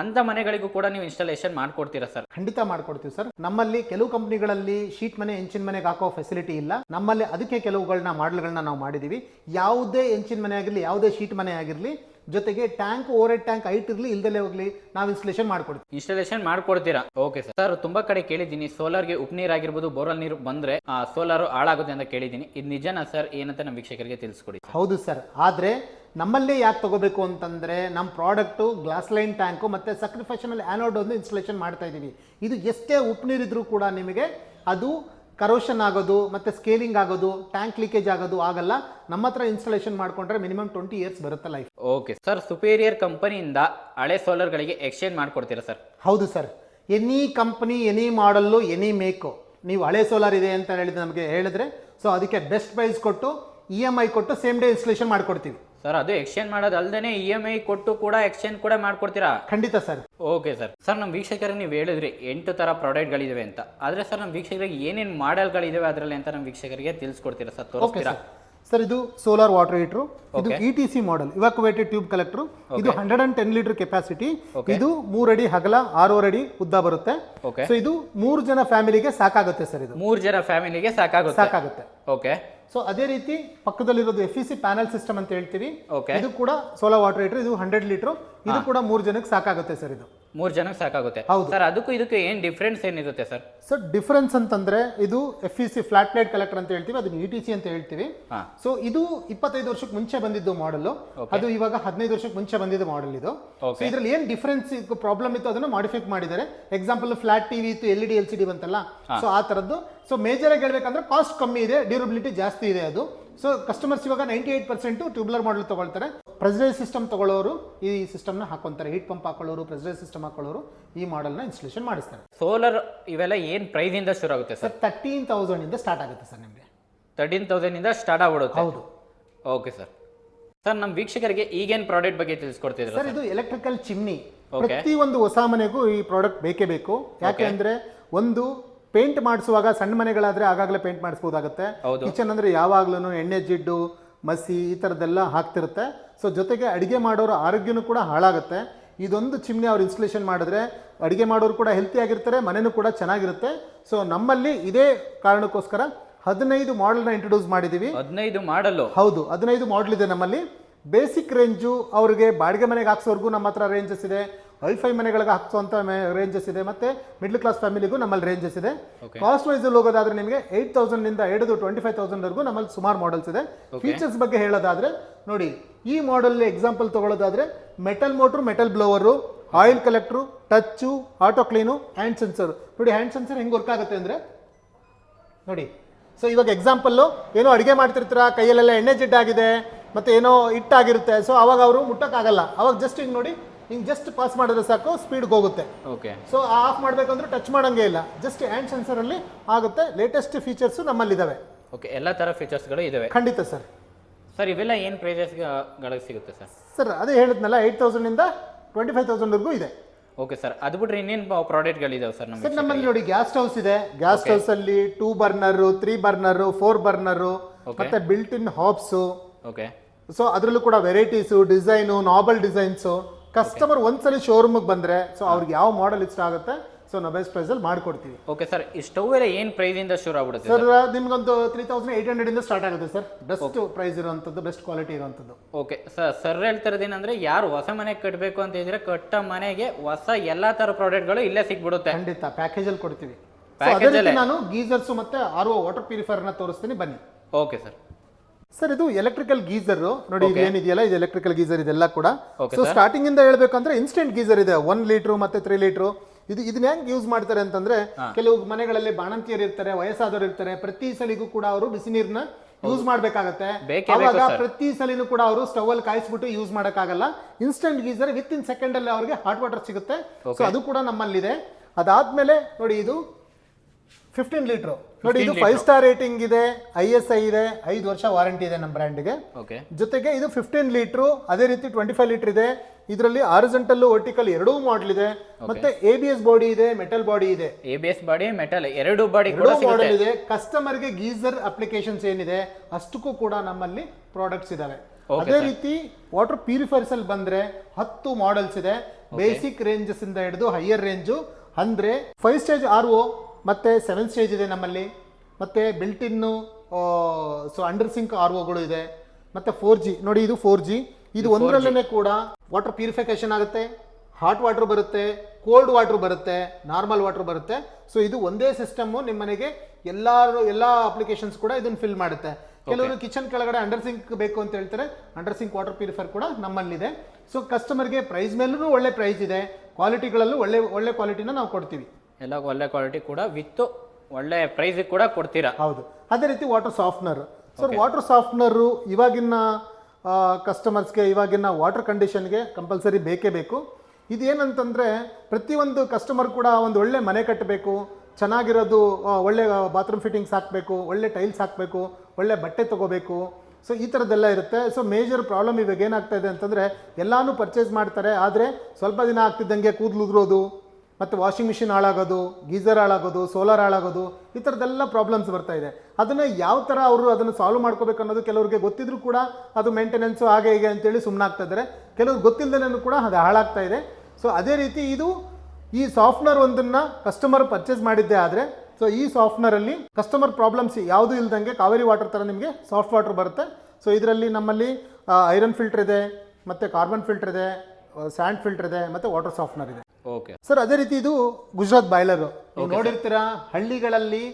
ಅಂತ ಮನೆಗಳಿಗೂ ಕೂಡ ನೀವು ಇನ್ಸ್ಟಾಲೇಷನ್ ಮಾಡ್ಕೊಡ್ತೀರಾ ಸರ್? ಖಂಡಿತ ಮಾಡ್ಕೊಡ್ತೀವಿ ಸರ್. ನಮ್ಮಲ್ಲಿ ಕೆಲವು ಕಂಪ್ನಿಗಳಲ್ಲಿ ಶೀಟ್ ಮನೆ ಹೆಂಚಿನ ಮನೆಗೆ ಹಾಕೋ ಫೆಸಿಲಿಟಿ ಇಲ್ಲ. ನಮ್ಮಲ್ಲಿ ಅದಕ್ಕೆ ಕೆಲವುಗಳನ್ನ ಮಾಡಲ್ಗಳನ್ನ ನಾವು ಮಾಡಿದ್ದೀವಿ ಯಾವುದೇ ಹೆಂಚಿನ ಮನೆ ಆಗಿರಲಿ, ಯಾವುದೇ ಶೀಟ್ ಮನೆ ಆಗಿರಲಿ ಜೊತೆಗೆ tank over head tank height ಇರಲಿ ಇಲ್ದಲೇ ಹೋಗ್ಲಿ ನಾವು ಇನ್ಸ್ಟಾಲೇಷನ್ ಮಾಡ್ಕೊಡ್ತೀವಿ. ಇನ್ಸ್ಟಾಲೇಷನ್ ಮಾಡ್ಕೊಡ್ತೀರಾ? ಓಕೆ ಸರ್ ಸರ್ ತುಂಬಾ ಕಡೆ ಕೇಳಿದ್ದೀನಿ. ಸೋಲಾರ್ಗೆ ಉಪ್ ನೀರು ಆಗಿರ್ಬೋದು ಬೋರಲ್ ನೀರು ಬಂದ್ರೆ ಸೋಲಾರ್ ಹಾಳಾಗುತ್ತೆ ಅಂತ ಕೇಳಿದ್ದೀನಿ. ಇದು ನಿಜನಾ ಸರ್ ಏನಂತ ನಮ್ಮ ವೀಕ್ಷಕರಿಗೆ ತಿಳಿಸ್ಕೊಡಿ. ಹೌದು ಸರ್ ಆದರೆ ನಮ್ಮಲ್ಲೇ ಯಾಕೆ ತಗೋಬೇಕು ಅಂತಂದರೆ ನಮ್ಮ ಪ್ರಾಡಕ್ಟು ಗ್ಲಾಸ್ ಲೈನ್ ಟ್ಯಾಂಕು ಮತ್ತು ಸಕ್ರಿಫೆಷನಲ್ ಆನೋಡ್ ಒಂದು ಇನ್ಸ್ಟಾಲೇಷನ್ ಮಾಡ್ತಾ ಇದ್ದೀವಿ ಇದು ಎಷ್ಟೇ ಉಪ್ಪು ನೀರಿದ್ರೂ ಕೂಡ ನಿಮಗೆ ಅದು ಕರೋಷನ್ ಆಗೋದು ಮತ್ತು ಸ್ಕೇಲಿಂಗ್ ಆಗೋದು ಟ್ಯಾಂಕ್ ಲೀಕೇಜ್ ಆಗೋದು ಆಗಲ್ಲ. ನಮ್ಮ ಹತ್ರ ಇನ್ಸ್ಟಾಲೇಷನ್ ಮಾಡ್ಕೊಂಡ್ರೆ ಮಿನಿಮಮ್ ಟ್ವೆಂಟಿ ಇಯರ್ಸ್ ಬರುತ್ತೆ ಲೈಫ್ ಓಕೆ ಸರ್ ಸುಪೀರಿಯರ್ ಕಂಪನಿಯಿಂದ ಹಳೆ ಸೋಲರ್ಗಳಿಗೆ ಎಕ್ಸ್ಚೇಂಜ್ ಮಾಡಿಕೊಡ್ತೀರಾ ಸರ್ ಹೌದು sir any company any model any make ನೀವು ಹಳೆ ಸೋಲಾರ್ ಇದೆ ಅಂತ ಹೇಳಿದ್ರೆ ನಮಗೆ ಹೇಳಿದ್ರೆ ಸೊ ಅದಕ್ಕೆ ಬೆಸ್ಟ್ ಪ್ರೈಸ್ ಕೊಟ್ಟು ಇ ಎಂ ಐ ಕೊಟ್ಟು ಸೇಮ್ ಡೇ ಇನ್ಸ್ಟಾಲೇಷನ್ ಮಾಡ್ಕೊಡ್ತೀವಿ. ಸರ್ ಅದು ಎಕ್ಸ್ಚೇಂಜ್ ಮಾಡೋದಲ್ದೇ ಇ ಎಂ ಐ ಕೊಟ್ಟು ಕೂಡ ಎಕ್ಸ್ಚೇಂಜ್ ಕೂಡ ಮಾಡ್ಕೊಡ್ತೀರಾ? ಖಂಡಿತ ಸರ್. Okay sir. ಸರ್ ನಮ್ಮ ವೀಕ್ಷಕರಿಗೆ ನೀವು ಹೇಳಿದ್ರಿ ಎಂಟು ಥರ ಪ್ರಾಡಕ್ಟ್ಗಳಿದಾವೆ ಅಂತ. ಆದರೆ ಸರ್ ನಮ್ಮ ವೀಕ್ಷಕರಿಗೆ ಏನೇನು ಮಾಡೆಲ್ಗಳಿದಾವೆ ಅದರಲ್ಲಿ ಅಂತ ನಮ್ಮ ವೀಕ್ಷಕರಿಗೆ ತಿಳಿಸ್ಕೊಡ್ತೀರಾ ಸರ್ ತೋರಿಸ್ತೀರಾ? ಸರ್ ಇದು ಸೋಲಾರ್ ವಾಟರ್ ಹೀಟರ್ ಇದು. E T C model evacuated tube collector ಇದು hundred and ten litre capacity ಇದು ಮೂರ್ ಅಡಿ ಹಗಲ ಆರೂವರೆ ಅಡಿ ಉದ್ದ ಬರುತ್ತೆ. ಸೊ ಇದು ಮೂರು ಜನ ಫ್ಯಾಮಿಲಿಗೆ ಸಾಕಾಗುತ್ತೆ ಸರ್ ಇದು. ಮೂರು ಜನ ಫ್ಯಾಮಿಲಿಗೆ ಸಾಕಾಗುತ್ತೆ. ಸಾಕಾಗುತ್ತೆ. ಓಕೆ ಸೊ ಅದೇ ರೀತಿ ಪಕ್ಕದಲ್ಲಿರೋದು F E C panel system ಅಂತ ಹೇಳ್ತೀವಿ. ಓಕೆ ಇದು ಕೂಡ ಸೋಲಾರ್ ವಾಟರ್ ಹೀಟರ್ ಇದು ಹಂಡ್ರೆಡ್ ಲೀಟರ್ ಇದು ಕೂಡ ಮೂರು ಜನಕ್ಕೆ ಸಾಕಾಗುತ್ತೆ ಸರ್ ಇದು. ಮೂರು ಜನಕ್ಕೆ ಸಾಕಾಗುತ್ತೆ. ಹೌದು. ಸರ್ ಅದಕ್ಕೂ ಇದಕ್ಕೂ ಏನು ಡಿಫ್ರೆನ್ಸ್ ಏನಿರುತ್ತೆ ಸರ್ ಸರ್ ಡಿಫ್ರೆನ್ಸ್ ಅಂತಂದ್ರೆ ಇದು F E C flat plate collector ಅಂತ ಹೇಳ್ತೀವಿ ಅದನ್ನ ಯು ಟಿ ಸಿ ಅಂತ ಹೇಳ್ತೀವಿ. ಹಾಂ. ಸೊ ಇದು ಇಪ್ಪತ್ತೈದು ವರ್ಷಕ್ಕೆ ಮುಂಚೆ ಬಂದಿದ್ದು ಮಾಡಲ್ ಅದು ಇವಾಗ ಹದಿನೈದು ವರ್ಷಕ್ಕೆ ಮುಂಚೆ ಬಂದಿದ್ದು ಮಾಡಲ್ ಇದು. Okay. ಇದರಲ್ಲಿ ಏನ್ ಡಿಫ್ರೆನ್ಸ್ ಪ್ರಾಬ್ಲಮ್ ಇತ್ತು ಅದನ್ನ ಮಾಡಿಫೈ ಮಾಡಿದ್ದಾರೆ. ಎಕ್ಸಾಂಪಲ್ ಫ್ಲಾಟ್ ಟಿವಿ ಇತ್ತು L E D L C D ಬಂತಲ್ಲ. ಸೊ ಆ ತರದ್ದು ಸೊ ಮೇಜರ್ ಆಗಿ ಹೇಳಬೇಕಂದ್ರೆ ಕಾಸ್ಟ್ ಕಮ್ಮಿ ಇದೆ ಡ್ಯೂರಬಿಲಿಟಿ ಜಾಸ್ತಿ ಇದೆ ಅದು. ಸೊ ಕಸ್ಟಮರ್ಸ್ ಇವಾಗ ninety eight percent tubular model ತೊಗೊಳ್ತಾರೆ. ಪ್ರೆಸರೈಸ್ ಸಿಸ್ಟಮ್ ತಗೊಳ್ಳೋರು ಈ ಸಿಸ್ಟಮ್ನ ಹಾಕೊಂತಾರೆ. ಹೀಟ್ ಪಂಪ್ ಹಾಕೊಳ್ಳೋರು ಪ್ರೆಸರೈಸ್ ಸಿಸ್ಟಮ್ ಹಾಕೊಳ್ಳೋರು ಈ ಮಾಡೆಲ್ನ ಇನ್ಸ್ಟಾಲೇಷನ್ ಮಾಡಿಸ್ತಾರೆ. ಸೋಲಾರ್ ಇವೆಲ್ಲ ಏನು ಪ್ರೈಸಿಂದ ಶುರು ಆಗುತ್ತೆ ಸರ್? ತರ್ಟೀನ್ ತೌಸಂಡ್ ಇಂದ ಸ್ಟಾರ್ಟ್ ಆಗುತ್ತೆ ಸರ್ ನಿಮಗೆ. ತರ್ಟೀನ್ ತೌಸಂಡಿಂದ ಸ್ಟಾರ್ಟ್ ಆಗ್ಬಿಡುತ್ತೆ? ಹೌದು. ಓಕೆ ಸರ್ ಸರ್ ನಮ್ಮ ವೀಕ್ಷಕರಿಗೆ ಈಗೇನು ಪ್ರಾಡಕ್ಟ್ ಬಗ್ಗೆ ತಿಳಿಸ್ಕೊಡ್ತಿದ್ರು ಸರ್? ಇದು ಎಲೆಕ್ಟ್ರಿಕಲ್ ಚಿಮ್ನಿ. ಪ್ರತಿ ಒಂದು ಹೊಸ ಮನೆಗೂ ಈ ಪ್ರಾಡಕ್ಟ್ ಬೇಕೇ ಬೇಕು. ಯಾಕೆ ಅಂದರೆ ಒಂದು ಪೇಂಟ್ ಮಾಡಿಸುವಾಗ ಸಣ್ಣ ಮನೆಗಳಾದ್ರೆ ಆಗಾಗಲೇ ಪೇಂಟ್ ಮಾಡಿಸ್ಬೋದಾಗುತ್ತೆ. ಹೌದು. ಕಿಚನ್ ಅಂದ್ರೆ ಯಾವಾಗ್ಲೂ ಎಣ್ಣೆ ಜಿಡ್ಡು ಮಸಿ ಈ ಥರದ್ದೆಲ್ಲ ಹಾಕ್ತಿರುತ್ತೆ. ಸೊ ಜೊತೆಗೆ ಅಡಿಗೆ ಮಾಡೋರ ಆರೋಗ್ಯನೂ ಕೂಡ ಹಾಳಾಗುತ್ತೆ. ಇದೊಂದು ಚಿಮ್ನಿ ಅವ್ರು ಇನ್ಸ್ಟಲೇಷನ್ ಮಾಡಿದ್ರೆ ಅಡಿಗೆ ಮಾಡೋರು ಕೂಡ ಹೆಲ್ತಿ ಆಗಿರ್ತಾರೆ ಮನೆನೂ ಕೂಡ ಚೆನ್ನಾಗಿರುತ್ತೆ. ಸೊ ನಮ್ಮಲ್ಲಿ ಇದೇ ಕಾರಣಕ್ಕೋಸ್ಕರ ಹದಿನೈದು ಮಾಡೆಲ್ನ ಇಂಟ್ರೊಡ್ಯೂಸ್ ಮಾಡಿದ್ದೀವಿ ಹದಿನೈದು ಮಾಡಲು. ಹೌದು ಹದಿನೈದು ಮಾಡೆಲ್ ಇದೆ ನಮ್ಮಲ್ಲಿ. ಬೇಸಿಕ್ ರೇಂಜು ಅವ್ರಿಗೆ ಬಾಡಿಗೆ ಮನೆಗೆ ಹಾಕ್ಸೋರ್ಗೂ ನಮ್ಮ ಹತ್ರ ರೇಂಜಸ್ ಇದೆ. ವೈಫೈ ಮನೆಗಳಿಗೆ ಹಾಕ್ಸುವಂಥ ರೇಂಜಸ್ ಇದೆ. ಮತ್ತೆ ಮಿಡ್ಲ್ ಕ್ಲಾಸ್ ಫ್ಯಾಮಿಲಿಗೂ ನಮ್ಮಲ್ಲಿ ರೇಂಜಸ್ ಇದೆ. ಕಾಸ್ಟ್ ವೈಸ್ ಹೋಗೋದಾದ್ರೆ ನಿಮಗೆ ಏಯ್ಟ್ ತೌಸಂಡ್ನಿಂದ ಹಿಡಿದು ಟ್ವೆಂಟಿ ಫೈವ್ ತೌಸಂಡ್ವರೆಗೂ ನಮ್ಮಲ್ಲಿ ಸುಮಾರು ಮಾಡಲ್ಸ್ ಇದೆ. ಫೀಚರ್ಸ್ ಬಗ್ಗೆ ಹೇಳೋದಾದ್ರೆ ನೋಡಿ ಈ model example ತಗೊಳ್ಳೋದಾದ್ರೆ metal motor metal blower oil collector touch auto clean hand sensor ನೋಡಿ ಹ್ಯಾಂಡ್ ಸೆನ್ಸರ್ ಹೆಂಗೆ ವರ್ಕ್ ಆಗುತ್ತೆ ಅಂದರೆ ನೋಡಿ ಸೊ ಇವಾಗ ಎಕ್ಸಾಂಪಲ್ಲು ಏನೋ ಅಡುಗೆ ಮಾಡ್ತಿರ್ತೀರ ಕೈಯಲ್ಲೆಲ್ಲ ಎಣ್ಣೆ ಜಿಡ್ಡಾಗಿದೆ ಮತ್ತೆ ಏನೋ ಹಿಟ್ಟಾಗಿರುತ್ತೆ ಸೊ ಅವಾಗ ಅವರು ಮುಟ್ಟಕ್ಕಾಗಲ್ಲ. ಅವಾಗ ಜಸ್ಟ್ ಹಿಂಗೆ ನೋಡಿ ಹಿಂಗೆ ಜಸ್ಟ್ ಪಾಸ್ ಮಾಡಿದ್ರೆ ಸಾಕು ಸ್ಪೀಡ್ಗೆ ಹೋಗುತ್ತೆ. ಓಕೆ ಸೊ ಆಫ್ ಮಾಡಬೇಕಂದ್ರೆ ಟಚ್ ಮಾಡೋಂಗೇ ಇಲ್ಲ. ಜಸ್ಟ್ ಹ್ಯಾಂಡ್ ಸೆನ್ಸರಲ್ಲಿ ಆಗುತ್ತೆ. ಲೇಟೆಸ್ಟ್ ಫೀಚರ್ಸು ನಮ್ಮಲ್ಲಿದ್ದಾವೆ ಓಕೆ ಎಲ್ಲ ಥರ ಫೀಚರ್ಸ್ಗಳು ಇದಾವೆ. ಖಂಡಿತ ಸರ್. ಸರ್ ಇವೆಲ್ಲ ಏನು ಪ್ರೈಸಸ್ಗಳಿಗೆ ಸಿಗುತ್ತೆ ಸರ್ ಸರ್ ಅದೇ ಹೇಳಿದ್ನಲ್ಲ ಏಯ್ಟ್ ತೌಸಂಡಿಂದ ಟ್ವೆಂಟಿ ಫೈವ್ ತೌಸಂಡ್ವರೆಗೂ ಇದೆ. ಓಕೆ ಸರ್ ಅದು ಬಿಟ್ರೆ ಇನ್ನೇನು ಪ್ರಾಡಕ್ಟ್ಗಳಿದಾವೆ ಸರ್ ಸರ್ ನಮಗೆ ನಮ್ಮಲ್ಲಿ ನೋಡಿ ಗ್ಯಾಸ್ ಹೌಸ್ ಇದೆ. ಗ್ಯಾಸ್ ಹೌಸ್ ಅಲ್ಲಿ two burner three burner four burner ಮತ್ತೆ built in hobs okay so ಅದರಲ್ಲೂ ಕೂಡ varieties design noble designs customer ಒಂದ್ಸಲಿ ಶೋರೂಮ್ಗೆ ಬಂದರೆ ಸೊ ಅವ್ರಿಗೆ ಯಾವ ಮಾಡೆಲ್ ಇಷ್ಟ ಆಗುತ್ತೆ ಸೊ ನಾವು ಬೆಸ್ಟ್ ಪ್ರೈಸಲ್ಲಿ ಮಾಡಿಕೊಡ್ತೀವಿ. ಓಕೆ ಸರ್ ಈ ಸ್ಟವ್ ಎಲ್ಲ ಏನು ಪ್ರೈಸಿಂದ ಶುರು ಆಗ್ಬಿಡುತ್ತೆ ಸರ್ ನಿಮ್ಗೊಂದು ತ್ರೀ ತೌಸಂಡ್ ಏಯ್ಟ್ ಹಂಡ್ರೆಡಿಂದ ಸ್ಟಾರ್ಟ್ ಆಗುತ್ತೆ ಸರ್ ಬೆಸ್ಟ್ ಪ್ರೈಸ್ ಇರುವಂಥದ್ದು ಬೆಸ್ಟ್ ಕ್ವಾಲಿಟಿ ಇರುವಂಥದ್ದು. ಓಕೆ ಸರ್ ಸರ್ ಹೇಳ್ತಿರೋದೇನಂದ್ರೆ ಯಾರು ಹೊಸ ಮನೆ ಕಟ್ಟಬೇಕು ಅಂತ ಇದ್ರೆ ಕಟ್ಟ ಮನೆಗೆ ಹೊಸ ಎಲ್ಲಾ ತರ ಪ್ರಾಡಕ್ಟ್ಗಳು ಇಲ್ಲೇ ಸಿಕ್ಬಿಡುತ್ತೆ. ಖಂಡಿತ. ಪ್ಯಾಕೇಜಲ್ಲಿ ಕೊಡ್ತೀವಿ? ನಾನು ಗೀಸರ್ಸು ಮತ್ತೆ ಆರ್ ವಾಟರ್ ಪ್ಯೂರಿಫೈರ್ನ ತೋರಿಸ್ತೀನಿ ಬನ್ನಿ. ಓಕೆ ಸರ್ ಸರ್ ಇದು ಎಲೆಕ್ಟ್ರಿಕಲ್ ಗೀಸರ್ ನೋಡಿ ಇದು ಏನಿದೆಯಲ್ಲ ಇದು ಎಲೆಕ್ಟ್ರಿಕಲ್ ಗೀಸರ್ ಇದೆಲ್ಲ ಕೂಡ. ಸೊ ಸ್ಟಾರ್ಟಿಂಗ್ ಇಂದ ಹೇಳ್ಬೇಕಂದ್ರೆ ಇನ್ಸ್ಟೆಂಟ್ ಗೀಸರ್ ಇದೆ. ಒನ್ ಲೀಟ್ರು ಮತ್ತೆ ತ್ರೀ ಲೀಟ್ರು ಇದು ಇದನ್ನ ಹೆಂಗ್ ಯೂಸ್ ಮಾಡ್ತಾರೆ ಅಂತಂದ್ರೆ ಕೆಲವು ಮನೆಗಳಲ್ಲಿ ಬಾಣಂತಿಯರು ಇರ್ತಾರೆ ವಯಸ್ಸಾದವರು ಇರ್ತಾರೆ. ಪ್ರತಿ ಸಲಿಗೂ ಕೂಡ ಅವರು ಬಿಸಿ ನೀರ್ನ ಯೂಸ್ ಮಾಡ್ಬೇಕಾಗತ್ತೆ. ಬೇಕೇ ಬೇಕು ಅವಾಗ ಪ್ರತಿ ಸಲಿನೂ ಕೂಡ ಅವರು ಸ್ಟವ್ ಅಲ್ಲಿ ಕಾಯಿಸ್ಬಿಟ್ಟು ಯೂಸ್ ಮಾಡೋಕ್ಕಾಗಲ್ಲ. Instant geyser with in second ಅಲ್ಲಿ ಅವ್ರಿಗೆ ಹಾಟ್ ವಾಟರ್ ಸಿಗುತ್ತೆ. ಸೊ ಅದು ಕೂಡ ನಮ್ಮಲ್ಲಿದೆ. ಅದಾದ್ಮೇಲೆ ನೋಡಿ ಇದು ಫಿಫ್ಟೀನ್ ಲೀಟ್ರು ನೋಡಿ ಇದು ಫೈವ್ ಸ್ಟಾರ್ ರೇಟಿಂಗ್ ಇದೆ ಐ ಎಸ್ ಐ ಇದೆ ಐದು ವರ್ಷ ವಾರಂಟಿ ಇದೆ ನಮ್ಮ ಬ್ರ್ಯಾಂಡ್ಗೆ ಓಕೆ ಜೊತೆಗೆ ಇದು ಫಿಫ್ಟೀನ್ ಲೀಟ್ರು ಅದೇ ರೀತಿ ಟ್ವೆಂಟಿ ಫೈವ್ ಲೀಟರ್ ಇದೆ. ಇದರಲ್ಲಿ ಆರಿಜೆಂಟಲ್ ವರ್ಟಿಕಲ್ ಎರಡೂ ಮಾಡೆಲ್ ಇದೆ. ಮತ್ತೆ ಎ ಬಿ ಎಸ್ ಬಾಡಿ ಇದೆ ಮೆಟಲ್ ಬಾಡಿ ಇದೆ. A B S body metal ಎರಡು ಬಾಡಿ ಎರಡೂ ಮಾಡೆಲ್ ಇದೆ. ಕಸ್ಟಮರ್ಗೆ ಗೀಸರ್ ಅಪ್ಲಿಕೇಶನ್ಸ್ ಏನಿದೆ ಅಷ್ಟಕ್ಕೂ ಕೂಡ ನಮ್ಮಲ್ಲಿ ಪ್ರಾಡಕ್ಟ್ಸ್ ಇದಾವೆ. ಅದೇ ರೀತಿ ವಾಟರ್ ಪ್ಯೂರಿಫೈರ್ಸ್ ಅಲ್ಲಿ ಬಂದ್ರೆ ಹತ್ತು ಮಾಡೆಲ್ಸ್ ಇದೆ. ಬೇಸಿಕ್ ರೇಂಜಸ್ ಇಂದ ಹಿಡಿದು ಹೈಯರ್ ರೇಂಜು ಅಂದ್ರೆ ಫೈವ್ ಸ್ಟೇಜ್ ಆರ್ ಒ ಮತ್ತೆ ಸೆವೆನ್ ಸ್ಟೇಜ್ ಇದೆ ನಮ್ಮಲ್ಲಿ. ಮತ್ತೆ built in so under sink R ಒಗಳು ಇದೆ. ಮತ್ತೆ ಫೋರ್ ಜಿ ನೋಡಿ ಇದು ಫೋರ್ ಜಿ ಇದು ಒಂದರಲ್ಲೇ ಕೂಡ ವಾಟರ್ ಪ್ಯೂರಿಫಿಕೇಶನ್ ಆಗುತ್ತೆ ಹಾಟ್ ವಾಟರ್ ಬರುತ್ತೆ ಕೋಲ್ಡ್ ವಾಟರ್ ಬರುತ್ತೆ ನಾರ್ಮಲ್ ವಾಟರ್ ಬರುತ್ತೆ. ಸೊ ಇದು ಒಂದೇ ಸಿಸ್ಟಮ್ ನಿಮ್ಮ ಮನೆಗೆ ಎಲ್ಲರೂ ಎಲ್ಲ ಅಪ್ಲಿಕೇಶನ್ಸ್ ಕೂಡ ಇದನ್ನ ಫಿಲ್ ಮಾಡುತ್ತೆ. ಕೆಲವರು ಕಿಚನ್ ಕೆಳಗಡೆ ಅಂಡರ್ ಸಿಂಕ್ ಬೇಕು ಅಂತ ಹೇಳ್ತಾರೆ. ಅಂಡರ್ ಸಿಂಕ್ ವಾಟರ್ ಪ್ಯೂರಿಫೈರ್ ಕೂಡ ನಮ್ಮಲ್ಲಿದೆ. ಸೊ ಕಸ್ಟಮರ್ಗೆ ಪ್ರೈಸ್ ಮೇಲೂ ಒಳ್ಳೆ ಪ್ರೈಸ್ ಇದೆ. ಕ್ವಾಲಿಟಿಗಳಲ್ಲೂ ಒಳ್ಳೆ ಒಳ್ಳೆ ಕ್ವಾಲಿಟಿನ ನಾವು ಕೊಡ್ತೀವಿ. ಎಲ್ಲ ಒಳ್ಳೆ ಕ್ವಾಲಿಟಿ ಕೂಡ ವಿತ್ ಒಳ್ಳೆ ಪ್ರೈಸ್ ಕೂಡ ಕೊಡ್ತೀರಾ? ಹೌದು. ಅದೇ ರೀತಿ water softener sir water softener ಇವಾಗಿನ ಕಸ್ಟಮರ್ಸ್ಗೆ ಇವಾಗಿನ ವಾಟರ್ ಕಂಡೀಷನ್ಗೆ ಕಂಪಲ್ಸರಿ ಬೇಕೇ ಬೇಕು. ಇದೇನಂತಂದರೆ ಪ್ರತಿಯೊಂದು ಕಸ್ಟಮರ್ ಕೂಡ ಒಂದು ಒಳ್ಳೆ ಮನೆ ಕಟ್ಟಬೇಕು ಚೆನ್ನಾಗಿರೋದು ಒಳ್ಳೆ ಬಾತ್ರೂಮ್ ಫಿಟ್ಟಿಂಗ್ಸ್ ಹಾಕಬೇಕು ಒಳ್ಳೆ ಟೈಲ್ಸ್ ಹಾಕಬೇಕು ಒಳ್ಳೆ ಬಟ್ಟೆ ತೊಗೋಬೇಕು. ಸೊ ಈ ಥರದ್ದೆಲ್ಲ ಇರುತ್ತೆ. ಸೊ ಮೇಜರ್ ಪ್ರಾಬ್ಲಮ್ ಇವಾಗ ಏನಾಗ್ತಾ ಇದೆ ಅಂತಂದರೆ ಎಲ್ಲಾನು ಪರ್ಚೇಸ್ ಮಾಡ್ತಾರೆ ಆದರೆ ಸ್ವಲ್ಪ ದಿನ ಆಗ್ತಿದ್ದಂಗೆ ಕೂದಲು ಉದುರೋದು ಮತ್ತು ವಾಷಿಂಗ್ ಮಿಷಿನ್ ಹಾಳಾಗೋದು ಗೀಸರ್ ಹಾಳಾಗೋದು ಸೋಲಾರ್ ಹಾಳಾಗೋದು, ಈ ಥರದ್ದೆಲ್ಲ ಪ್ರಾಬ್ಲಮ್ಸ್ ಬರ್ತಾ ಇದೆ. ಅದನ್ನು ಯಾವ ಥರ ಅವರು ಅದನ್ನು ಸಾಲ್ವ್ ಮಾಡ್ಕೋಬೇಕು ಅನ್ನೋದು ಕೆಲವರಿಗೆ ಗೊತ್ತಿದ್ರೂ ಕೂಡ ಅದು ಮೇಂಟೆನೆನ್ಸು ಹಾಗೆ ಹೀಗೆ ಅಂತೇಳಿ ಸುಮ್ಮನಾಗ್ತಾ ಇದ್ದಾರೆ ಕೆಲವ್ರು ಗೊತ್ತಿಲ್ಲದೇ ಕೂಡ ಅದು ಹಾಳಾಗ್ತಾ ಇದೆ. ಸೊ ಅದೇ ರೀತಿ ಇದು ಈ ಸಾಫ್ಟ್ನರ್ ಒಂದನ್ನು ಕಸ್ಟಮರ್ ಪರ್ಚೇಸ್ ಮಾಡಿದ್ದೆ ಆದರೆ ಸೊ ಈ ಸಾಫ್ಟ್ನರಲ್ಲಿ ಕಸ್ಟಮರ್ ಪ್ರಾಬ್ಲಮ್ಸ್ ಯಾವುದೂ ಇಲ್ದಂಗೆ ಕಾವೇರಿ ವಾಟರ್ ಥರ ನಿಮಗೆ ಸಾಫ್ಟ್ ವಾಟರ್ ಬರುತ್ತೆ. ಸೊ ಇದರಲ್ಲಿ ನಮ್ಮಲ್ಲಿ ಐರನ್ ಫಿಲ್ಟರ್ ಇದೆ, ಮತ್ತು ಕಾರ್ಬನ್ ಫಿಲ್ಟರ್ ಇದೆ ಸ್ಯಾಂಡ್ ಫಿಲ್ಟರ್ ಇದೆ, ಮತ್ತು ವಾಟರ್ ಸಾಫ್ಟ್ನರ್ ಇದೆ. ಓಕೆ ಸರ್ ಅದೇ ರೀತಿ ಇದು ಗುಜರಾತ್ ಬಾಯ್ಲರ್. ನೀವು ನೋಡಿರ್ತೀರಾ ಹಳ್ಳಿಗಳಲ್ಲಿ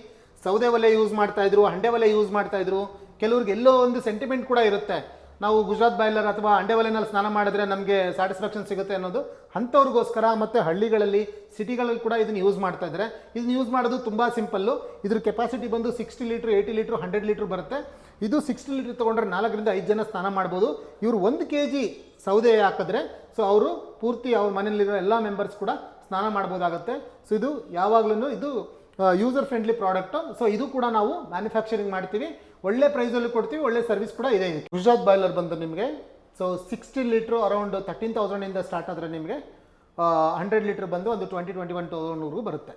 ಸೌದೆ ಒಲೆ ಯೂಸ್ ಮಾಡ್ತಾ ಇದ್ರು ಹಂಡೆ ಒಲೆ ಯೂಸ್ ಮಾಡ್ತಾ ಇದ್ರು ಕೆಲವ್ರಿಗೆ ಎಲ್ಲೋ ಒಂದು ಸೆಂಟಿಮೆಂಟ್ ಕೂಡ ಇರುತ್ತೆ. ನಾವು ಗುಜರಾತ್ ಬಾಯ್ಲರ್ ಅಥವಾ ಅಂಡೆವಲೆನಲ್ಲಿ ಸ್ನಾನ ಮಾಡಿದ್ರೆ ನಮಗೆ ಸ್ಯಾಟಿಸ್ಫ್ಯಾಕ್ಷನ್ ಸಿಗುತ್ತೆ ಅನ್ನೋದು ಅಂಥವ್ರಿಗೋಸ್ಕರ ಮತ್ತು ಹಳ್ಳಿಗಳಲ್ಲಿ, ಸಿಟಿಗಳಲ್ಲಿ ಕೂಡ ಇದನ್ನು ಯೂಸ್ ಮಾಡ್ತಾ ಇದ್ದಾರೆ. ಇದನ್ನ ಯೂಸ್ ಮಾಡೋದು ತುಂಬ ಸಿಂಪಲ್ಲು ಇದ್ರ ಕೆಪಾಸಿಟಿ ಬಂದು sixty litre eighty litre hundred litre ಬರುತ್ತೆ. ಇದು ಸಿಕ್ಸ್ಟಿ ಲೀಟ್ರ್ ತೊಗೊಂಡ್ರೆ ನಾಲ್ಕರಿಂದ ಐದು ಜನ ಸ್ನಾನ ಮಾಡ್ಬೋದು. ಇವರು ಒಂದು ಕೆ ಜಿ ಸೌದೆ ಹಾಕಿದ್ರೆ ಸೊ ಅವರು ಪೂರ್ತಿ ಅವ್ರ ಮನೆಯಲ್ಲಿರೋ ಎಲ್ಲ ಮೆಂಬರ್ಸ್ ಕೂಡ ಸ್ನಾನ ಮಾಡ್ಬೋದಾಗುತ್ತೆ. ಸೊ ಇದು ಯಾವಾಗಲೂ ಇದು ಯೂಸರ್ ಫ್ರೆಂಡ್ಲಿ ಪ್ರಾಡಕ್ಟು ಸೊ ಇದು ಕೂಡ ನಾವು ಮ್ಯಾನುಫ್ಯಾಕ್ಚರಿಂಗ್ ಮಾಡ್ತೀವಿ. ಒಳ್ಳೆ ಪ್ರೈಸಲ್ಲಿ ಕೊಡ್ತೀವಿ, ಒಳ್ಳೆ ಸರ್ವಿಸ್ ಕೂಡ ಇದೆ ಇದಕ್ಕೆ. ಗುಜರಾತ್ ಬಾಯ್ಲರ್ ಬಂದು ನಿಮಗೆ so sixty litre around thirteen ತೌಸಂಡಿಂದ start ಆದರೆ ನಿಮಗೆ ಹಂಡ್ರೆಡ್ ಲೀಟ್ರ್ ಬಂದು ಒಂದು ಟ್ವೆಂಟಿ ಟ್ವೆಂಟಿ ಒನ್ ತೌಸಂಡ್ವರೆಗೂ ಬರುತ್ತೆ.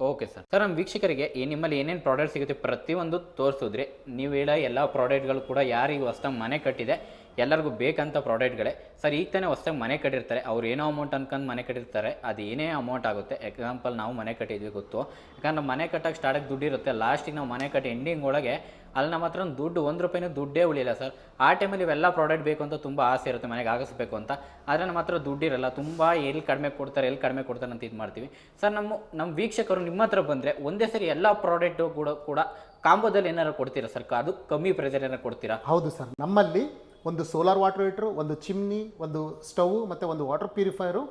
ಓಕೆ ಸರ್ ಸರ್ ನಮ್ಮ ವೀಕ್ಷಕರಿಗೆ ಈ ನಿಮ್ಮಲ್ಲಿ ಏನೇನು ಪ್ರಾಡಕ್ಟ್ ಸಿಗುತ್ತೆ ಪ್ರತಿಯೊಂದು ತೋರಿಸಿದ್ರಿ, ನೀವು ಹೇಳ ಎಲ್ಲ ಪ್ರಾಡಕ್ಟ್ಗಳು ಕೂಡ ಯಾರಿಗೂ ಹೊಸ್ದಾಗಿ ಮನೆ ಕಟ್ಟಿದೆ. ಎಲ್ಲರಿಗೂ ಬೇಕಂತ ಪ್ರಾಡಕ್ಟ್ಗಳೇ ಸರ್, ಈಗ ತಾನೇ ಹೊಸ್ದಾಗಿ ಮನೆ ಕಟ್ಟಿರ್ತಾರೆ. ಅವ್ರು ಏನೋ ಅಮೌಂಟ್ ಅನ್ಕೊಂಡು ಮನೆ ಕಟ್ಟಿರ್ತಾರೆ. ಅದು ಏನೇ ಅಮೌಂಟ್ ಆಗುತ್ತೆ. ಎಕ್ಸಾಂಪಲ್ ನಾವು ಮನೆ ಕಟ್ಟಿದ್ವಿ ಗೊತ್ತು. ಯಾಕಂದ್ರೆ ಮನೆ ಕಟ್ಟಕ್ಕೆ ಸ್ಟಾರ್ಟಾಗಿ ದುಡ್ಡು ಇರುತ್ತೆ. ಲಾಸ್ಟಿಗೆ ನಾವು ಮನೆ ಕಟ್ಟಿ ಎಂಡಿಂಗ್ ಒಳಗೆ ಅಲ್ಲಿ ನಮ್ಮ ಹತ್ರ ಒಂದು ದುಡ್ಡು, ಒಂದು ರೂಪಾಯಿನೂ ದುಡ್ಡೇ ಉಳಿಯಲ್ಲ ಸರ್. ಆ ಟೈಮಲ್ಲಿ ಇವೆಲ್ಲ ಪ್ರಾಡಕ್ಟ್ ಬೇಕು ಅಂತ ತುಂಬ ಆಸೆ ಇರುತ್ತೆ ಮನೆಗೆ ಆಗಿಸ್ಬೇಕು ಅಂತ. ಆದರೆ ನಮ್ಮ ಹತ್ರ ದುಡ್ಡಿರಲ್ಲ ತುಂಬ ಎಲ್ಲಿ ಕಡಿಮೆ ಕೊಡ್ತಾರೆ ಎಲ್ಲಿ ಕಡಿಮೆ ಕೊಡ್ತಾರೆ ಅಂತ ಇದು ಮಾಡ್ತೀವಿ. ಸರ್, ನಮ್ಮ ನಮ್ಮ ವೀಕ್ಷಕರು ನಿಮ್ಮ ಹತ್ರ ಬಂದರೆ ಒಂದೇ ಸರಿ ಎಲ್ಲ ಪ್ರಾಡಕ್ಟು ಕೂಡ ಕೂಡ ಕಾಂಬೋದಲ್ಲಿ ಏನಾರು ಕೊಡ್ತೀರಾ ಸರ್? ಅದು ಕಮ್ಮಿ ಪ್ರೈಸಲ್ಲಿ ಏನಾರು ಕೊಡ್ತೀರಾ? ಹೌದು ಸರ್. ನಮ್ಮಲ್ಲಿ ಒಂದು ಸೋಲಾರ್ ವಾಟರ್ ಹೀಟ್ರು ಒಂದು ಚಿಮ್ನಿ ಒಂದು ಸ್ಟವ್ ಮತ್ತು ಒಂದು ವಾಟರ್ ಪ್ಯೂರಿಫೈರು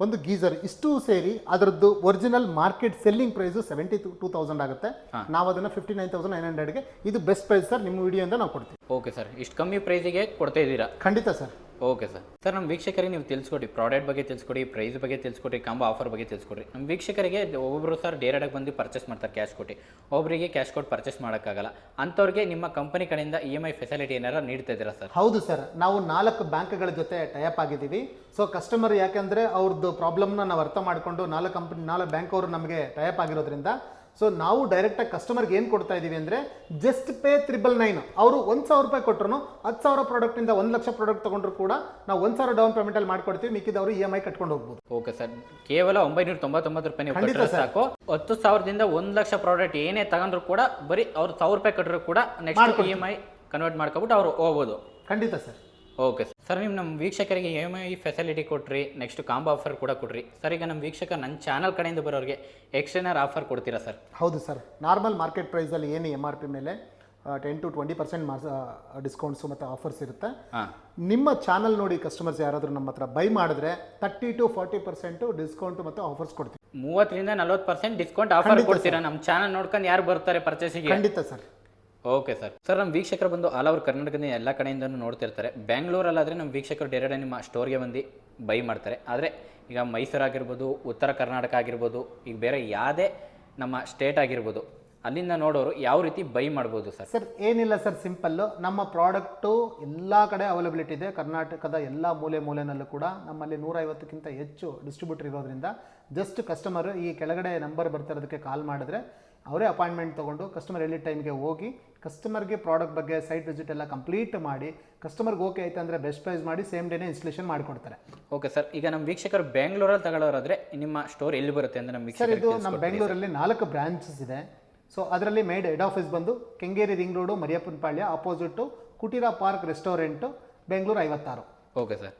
ಒಂದು ಗೀಸರ್ ಇಷ್ಟು ಸೇರಿ ಅದರದ್ದು original market selling price seventy two thousand ಆಗುತ್ತೆ ನಾವು ಅದನ್ನು ಫಿಫ್ಟಿ ನೈನ್ ತೌಸಂಡ್ ನೈನ್ ಹಂಡ್ರೆಡ್ಗೆ ಇದು ಬೆಸ್ಟ್ ಪ್ರೈಸ್ ಸರ್ ನಿಮ್ಮ ವಿಡಿಯೋಯಿಂದ ನಾವು ಕೊಡ್ತೀವಿ. ಓಕೆ ಸರ್ ಇಷ್ಟು ಕಮ್ಮಿ ಪ್ರೈಸಿಗೆ ಕೊಡ್ತಾ ಇದ್ದೀರಾ? ಖಂಡಿತ ಸರ್ ಓಕೆ ಸರ್ ಸರ್ ನಮ್ಮ ವೀಕ್ಷಕರಿಗೆ ನೀವು ತಿಳಿಸ್ಕೊಡಿ. ಪ್ರಾಡಕ್ಟ್ ಬಗ್ಗೆ ತಿಳಿಸ್ಕೊಡಿ ಪ್ರೈಸ್ ಬಗ್ಗೆ ತಿಳಿಸ್ಕೊಡಿ, ಕಾಂಬೋ ಆಫರ್ ಬಗ್ಗೆ ತಿಳಿಸ್ಕೊಡಿ. ನಮ್ಮ ವೀಕ್ಷಕರಿಗೆ ಒಬ್ಬೊಬ್ಬರು ಸರ್ ಡೈರೆಕ್ಟಾಗಿ ಬಂದು ಪರ್ಚೇಸ್ ಮಾಡ್ತಾರೆ ಕ್ಯಾಶ್ ಕೊಟ್ಟು. ಒಬ್ಬರಿಗೆ ಕ್ಯಾಶ್ ಕೊಟ್ಟು ಪರ್ಚೇಸ್ ಮಾಡೋಕ್ಕಾಗಲ್ಲ. ಅಂಥವ್ರಿಗೆ ನಿಮ್ಮ ಕಂಪನಿ ಕಡೆಯಿಂದ ಇ ಎಂ ಐ ಫೆಸಿಲಿಟಿ ಏನಾರ ನೀಡ್ತಾ ಇದ್ದೀರಾ ಸರ್ ಹೌದು ಸರ್ ನಾವು ನಾಲ್ಕು ಬ್ಯಾಂಕ್ಗಳ ಜೊತೆ ಟೈಪ್ ಆಗಿದ್ದೀವಿ. ಸೊ ಕಸ್ಟಮರ್ ಯಾಕೆಂದರೆ ಅವ್ರದ್ದು ಪ್ರಾಬ್ಲಮ್ನ ನಾವು ಅರ್ಥ ಮಾಡಿಕೊಂಡು ನಾಲ್ಕು ಕಂಪ್ನಿ ನಾಲ್ಕು ಬ್ಯಾಂಕ್ ಅವರು ನಮಗೆ ಟೈಪ್ ಆಗಿರೋದ್ರಿಂದ ಸೊ ನಾವು ಡೈರೆಕ್ಟಾಗಿ ಕಸ್ಟಮರ್ಗೆ ಏನು ಕೊಡ್ತಾ ಇದ್ದೀವಿ ಅಂದರೆ ಜಸ್ಟ್ ಪೇ ತ್ರಿಬಲ್ ನೈನ್ ಅವರು ಒಂದು ಸಾವಿರ ರೂಪಾಯಿ ಕೊಟ್ಟರು ಹತ್ತು ಸಾವಿರ ಪ್ರಾಡಕ್ಟಿಂದ ಒಂದು ಲಕ್ಷ ಪ್ರಾಡಕ್ಟ್ ತೊಗೊಂಡ್ರು ಕೂಡ ನಾವು ಒಂದು ಸಾವಿರ ಡೌನ್ ಪೇಮೆಂಟಲ್ಲಿ ಮಾಡ್ಕೊಡ್ತೀವಿ. ಮಿಕ್ಕಿದವರು ಇ ಎಂ ಐ ಕಟ್ಕೊಂಡು ಹೋಗ್ಬೋದು. ಓಕೆ ಸರ್ ಕೇವಲ ಒಂಬೈನೂರ ತೊಂಬತ್ತೊಂಬತ್ತು ರೂಪಾಯಿ ಸಾಕು. ಹತ್ತು ಸಾವಿರದಿಂದ ಒಂದು ಲಕ್ಷ ಪ್ರಾಡಕ್ಟ್ ಏನೇ ತಗೊಂಡ್ರು ಕೂಡ ಬರೀ ಅವ್ರು ಸಾವಿರ ರೂಪಾಯಿ ಕಟ್ಟರು ಕೂಡ next E M I convert ಮಾಡ್ಕೊಬಿಟ್ಟು ಅವ್ರು ಹೋಗ್ಬೋದು. ಖಂಡಿತ ಸರ್ ಓಕೆ ಸರ್ ನೀವು ನಮ್ಮ ವೀಕ್ಷಕರಿಗೆ ಇ ಎಂ ಐ ಫೆಸಿಲಿಟಿ ಕೊಟ್ರಿ ನೆಕ್ಸ್ಟ್ ಕಾಂಬೋ ಆಫರ್ ಕೂಡ ಕೊಡ್ರಿ. ಸರ್ ಈಗ ನಮ್ಮ ವೀಕ್ಷಕ ನನ್ನ ಚಾನಲ್ ಕಡೆಯಿಂದ ಬರೋರಿಗೆ ಎಕ್ಸ್ಟರ್ನರ್ ಆಫರ್ ಕೊಡ್ತೀರಾ ಸರ್ ಹೌದು ಸರ್ ನಾರ್ಮಲ್ ಮಾರ್ಕೆಟ್ ಪ್ರೈಸಲ್ಲಿ ಏನು ಎಂ ಆರ್ ಪಿ ಮೇಲೆ ಟೆನ್ ಟು ಟ್ವೆಂಟಿ ಪರ್ಸೆಂಟ್ ಮಾರ್ಸ್ ಡಿಸ್ಕೌಂಟ್ಸು ಮತ್ತು ಆಫರ್ಸ್ ಇರುತ್ತೆ. ನಿಮ್ಮ ಚಾನಲ್ ನೋಡಿ ಕಸ್ಟಮರ್ಸ್ ಯಾರಾದರೂ ನಮ್ಮ ಹತ್ರ ಬೈ ಮಾಡಿದ್ರೆ thirty to forty percent discount ಮತ್ತು ಆಫರ್ಸ್ ಕೊಡ್ತೀವಿ. ಮೂವತ್ತರಿಂದ ನಲ್ವತ್ತು ಪರ್ಸೆಂಟ್ ಡಿಸ್ಕೌಂಟ್ ಆಫರ್ ಕೊಡ್ತೀರಾ? ನಮ್ಮ ಚಾನಲ್ ನೋಡ್ಕೊಂಡು ಯಾರು ಬರ್ತಾರೆ ಪರ್ಚೇಸಿಗೆ ಖಂಡಿತ ಸರ್ ಓಕೆ ಸರ್ ಸರ್ ನಮ್ಮ ವೀಕ್ಷಕರು ಬಂದು ಆಲ್ ಓವರ್ ಕರ್ನಾಟಕದ ಎಲ್ಲ ಕಡೆಯಿಂದ ನೋಡ್ತಿರ್ತಾರೆ. ಬೆಂಗಳೂರಲ್ಲಾದರೆ ನಮ್ಮ ವೀಕ್ಷಕರು ಡೈರೆಕ್ಟ್ ನಿಮ್ಮ ಸ್ಟೋರ್ಗೆ ಬಂದು ಬೈ ಮಾಡ್ತಾರೆ. ಆದರೆ ಈಗ ಮೈಸೂರು ಆಗಿರ್ಬೋದು, ಉತ್ತರ ಕರ್ನಾಟಕ ಆಗಿರ್ಬೋದು, ಈಗ ಬೇರೆ ಯಾವುದೇ ನಮ್ಮ ಸ್ಟೇಟ್ ಆಗಿರ್ಬೋದು, ಅಲ್ಲಿಂದ ನೋಡೋರು ಯಾವ ರೀತಿ ಬೈ ಮಾಡ್ಬೋದು ಸರ್ ಸರ್ ಏನಿಲ್ಲ ಸರ್ ಸಿಂಪಲ್ಲು ನಮ್ಮ ಪ್ರಾಡಕ್ಟು ಎಲ್ಲ ಕಡೆ ಅವೈಲಬಿಲಿಟಿ ಇದೆ. ಕರ್ನಾಟಕದ ಎಲ್ಲ ಮೂಲೆ ಮೂಲೆನಲ್ಲೂ ಕೂಡ ನಮ್ಮಲ್ಲಿ ನೂರೈವತ್ತಕ್ಕಿಂತ ಹೆಚ್ಚು ಡಿಸ್ಟ್ರಿಬ್ಯೂಟರ್ ಇರೋದ್ರಿಂದ ಜಸ್ಟ್ ಕಸ್ಟಮರು ಈ ಕೆಳಗಡೆ ನಂಬರ್ ಬರ್ತಿರೋದಕ್ಕೆ ಕಾಲ್ ಮಾಡಿದ್ರೆ ಅವರೇ ಅಪಾಯಿಂಟ್ಮೆಂಟ್ ತೊಗೊಂಡು ಕಸ್ಟಮರ್ ಎಲ್ಲಿ ಟೈಮ್ಗೆ ಹೋಗಿ ಕಸ್ಟಮರ್ಗೆ ಪ್ರಾಡಕ್ಟ್ ಬಗ್ಗೆ ಸೈಟ್ ವಿಸಿಟ್ ಎಲ್ಲ ಕಂಪ್ಲೀಟ್ ಮಾಡಿ ಕಸ್ಟಮರ್ಗೆ ಓಕೆ ಆಯ್ತು ಅಂದರೆ ಬೆಸ್ಟ್ ಪ್ರೈಸ್ ಮಾಡಿ ಸೇಮ್ ಡೇನೇ ಇನ್ಸ್ಟಲೇಷನ್ ಮಾಡಿಕೊಡ್ತಾರೆ. ಓಕೆ ಸರ್ ಈಗ ನಮ್ಮ ವೀಕ್ಷಕರು ಬೆಂಗಳೂರಲ್ಲಿ ತಗೊಳ್ಳೋರಾದರೆ ನಿಮ್ಮ ಸ್ಟೋರ್ ಎಲ್ಲಿ ಬರುತ್ತೆ ಅಂದರೆ ನಮ್ಮ ಸರ್ ಇದು ನಮ್ಮ ಬೆಂಗಳೂರಲ್ಲಿ ನಾಲ್ಕು ಬ್ರಾಂಚಸ್ ಇದೆ. ಸೊ ಅದರಲ್ಲಿ ಮೇಡ್ ಹೆಡ್ ಆಫೀಸ್ ಬಂದು Kengeri ring road Mariyappanapalya opposite Kuteera park restaurant Bengaluru ಐವತ್ತಾರು. Okay sir.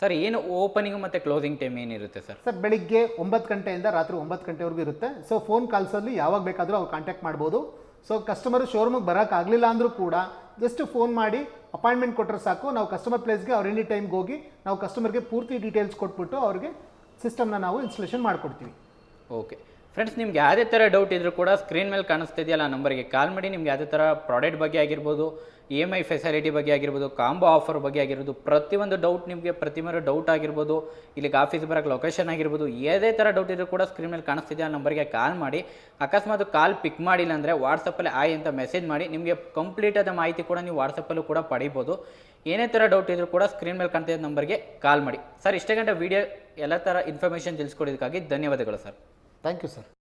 ಸರ್ ಏನು ಓಪನಿಂಗ್ ಮತ್ತು ಕ್ಲೋಸಿಂಗ್ ಟೈಮ್ ಏನಿರುತ್ತೆ ಸರ್? ಸರ್ ಬೆಳಿಗ್ಗೆ ಒಂಬತ್ತು ಗಂಟೆಯಿಂದ ರಾತ್ರಿ ಒಂಬತ್ತು ಗಂಟೆವರೆಗೂ ಇರುತ್ತೆ. ಸೊ ಫೋನ್ ಕಾಲ್ಸಲ್ಲಿ ಯಾವಾಗ ಬೇಕಾದರೂ ಅವ್ರು ಕಾಂಟ್ಯಾಕ್ಟ್ ಮಾಡ್ಬೋದು. ಸೊ ಕಸ್ಟಮರ್ ಶೋರೂಮಿಗೆ ಬರೋಕ್ಕಾಗಲಿಲ್ಲ ಅಂದರೂ ಕೂಡ ಜಸ್ಟ್ ಫೋನ್ ಮಾಡಿ ಅಪಾಯಿಂಟ್ಮೆಂಟ್ ಕೊಟ್ಟರೆ ಸಾಕು. ನಾವು ಕಸ್ಟಮರ್ ಪ್ಲೇಸ್ಗೆ ಅವ್ರು ಎನಿ ಟೈಮ್ಗೆ ಹೋಗಿ ನಾವು ಕಸ್ಟಮರ್ಗೆ ಪೂರ್ತಿ ಡೀಟೇಲ್ಸ್ ಕೊಟ್ಬಿಟ್ಟು ಅವ್ರಿಗೆ ಸಿಸ್ಟಮ್ನ ನಾವು ಇನ್ಸ್ಟಾಲೇಷನ್ ಮಾಡಿಕೊಡ್ತೀವಿ. ಓಕೆ ಫ್ರೆಂಡ್ಸ್ ನಿಮ್ಗೆ ಯಾವುದೇ ಥರ ಡೌಟ್ ಇದ್ರೂ ಕೂಡ ಸ್ಕ್ರೀನ್ ಮೇಲೆ ಕಾಣಿಸ್ತಿದೆಯಲ್ಲ ಆ ನಂಬರ್ಗೆ ಕಾಲ್ ಮಾಡಿ, ನಿಮ್ಗೆ ಯಾವುದೇ ಥರ ಪ್ರಾಡಕ್ಟ್ ಬಗ್ಗೆ ಆಗಿರ್ಬೋದು ಇ ಎಂ ಐ ಫೆಸಿಲಿಟಿ ಬಗ್ಗೆ ಆಗಿರ್ಬೋದು ಕಾಂಬೋ ಆಫರ್ ಬಗ್ಗೆ ಆಗಿರ್ಬೋದು, ಪ್ರತಿಯೊಂದು ಡೌಟ್ ನಿಮಗೆ ಪ್ರತಿಯೊಂದು ಡೌಟ್ ಆಗಿರ್ಬೋದು, ಇಲ್ಲಿಗೆ ಆಫೀಸ್ ಬರೋಕ್ಕೆ ಲೊಕೇಶನ್ ಆಗಿರ್ಬೋದು, ಯಾವುದೇ ಥರ ಡೌಟ್ ಇದ್ರೂ ಕೂಡ ಸ್ಕ್ರೀನ್ ಮೇಲೆ ಕಾಣಿಸ್ತಿದೆ ಆ ನಂಬರ್ಗೆ ಕಾಲ್ ಮಾಡಿ, ಅಕಸ್ಮಾತ್ ಕಾಲ್ ಪಿಕ್ ಮಾಡಿಲ್ಲ ಅಂದರೆ ವಾಟ್ಸಪ್ಪಲ್ಲಿ ಆಯ್ ಅಂತ ಮೆಸೇಜ್ ಮಾಡಿ, ನಿಮಗೆ ಕಂಪ್ಲೀಟ್ ಆದ ಮಾಹಿತಿ ಕೂಡ ನೀವು ವಾಟ್ಸಪ್ಪಲ್ಲೂ ಕೂಡ ಪಡಿಬೋದು. ಏನೇ ಥರ ಡೌಟ್ ಇದ್ರೂ ಕೂಡ ಸ್ಕ್ರೀನ್ ಮೇಲೆ ಕಾಣ್ತಿದ್ದ ನಂಬರ್ಗೆ ಕಾಲ್ ಮಾಡಿ. ಸರ್ ಇಷ್ಟೇ ಗಂಟೆ ವೀಡಿಯೋ ಎಲ್ಲ ಥರ ಇನ್ಫಾರ್ಮೇಷನ್ ತಿಳಿಸ್ಕೊಡೋದಕ್ಕಾಗಿ ಧನ್ಯವಾದಗಳು ಸರ್ ಥ್ಯಾಂಕ್ ಯು ಸರ್